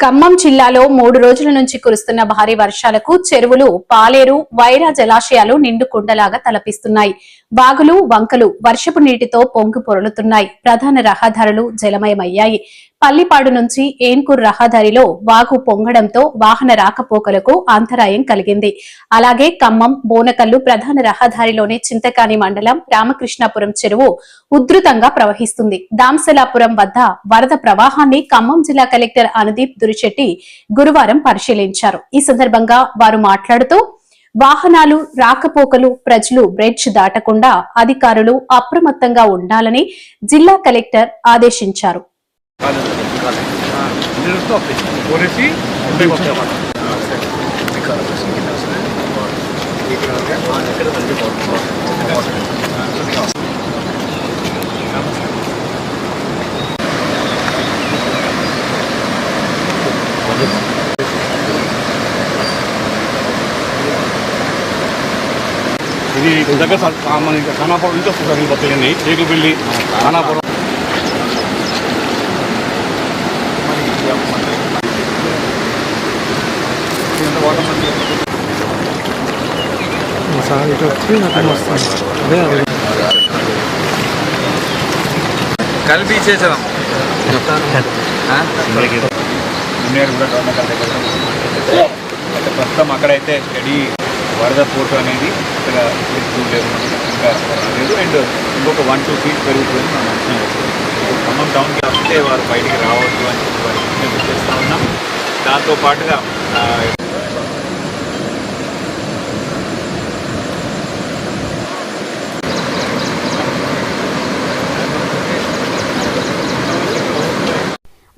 ఖమ్మం జిల్లాలో మూడు రోజుల నుంచి కురుస్తున్న భారీ వర్షాలకు చెరువులు పాలేరు వైరా జలాశయాలు నిండు కుండలాగా తలపిస్తున్నాయి. వాగులు వంకలు వర్షపు నీటితో పొంగి పొరలుతున్నాయి. ప్రధాన రహదారులు జలమయమయ్యాయి. పల్లిపాడు నుంచి ఏన్కూర్ రహదారిలో వాగు పొంగడంతో వాహన రాకపోకలకు అంతరాయం కలిగింది. అలాగే ఖమ్మం బోనకల్లు ప్రధాన రహదారిలోని చింతకాని మండలం రామకృష్ణాపురం చెరువు ఉధృతంగా ప్రవహిస్తుంది. దాంసలాపురం వద్ద వరద ప్రవాహాన్ని ఖమ్మం జిల్లా కలెక్టర్ అనుదీప్ దురిచెట్టి గురువారం పరిశీలించారు. ఈ సందర్భంగా వారు మాట్లాడుతూ వాహనాలు రాకపోకలు ప్రజలు బ్రిడ్జ్ దాటకుండా అధికారులు అప్రమత్తంగా ఉండాలని జిల్లా కలెక్టర్ ఆదేశించారు. 가는 불가능. 이럴 수 없대. 버릇이 500억 대가. 그러니까 그렇습니다. 얘기를 하면 아, 그러면 이제 뭐, 뭐, 뭐, 뭐, 뭐, Jadi, kita kan sama, kita sana, kalau itu sudah dibatalkan nih, jadi beli sana, kalau sir ఇటు వచ్చి అక్కడ వస్తాను అదే అదే కలిపి ఇచ్చేసాం జూనియర్ కూడా గవర్నమెంట్ దగ్గర అయితే ప్రస్తుతం అక్కడైతే స్టడీ వరద పోర్టు అనేది ఇక్కడ చూడలేదు ఇంకా లేదు అండ్ ఇంకొక వన్ టూ ఫీట్ పెరుగుతుంది మనం అంచనా ఖమ్మం టౌన్కి వస్తే వారు బయటికి రావద్దు అని చెప్పి వారికి చేస్తూ ఉన్నాం దాంతో పాటుగా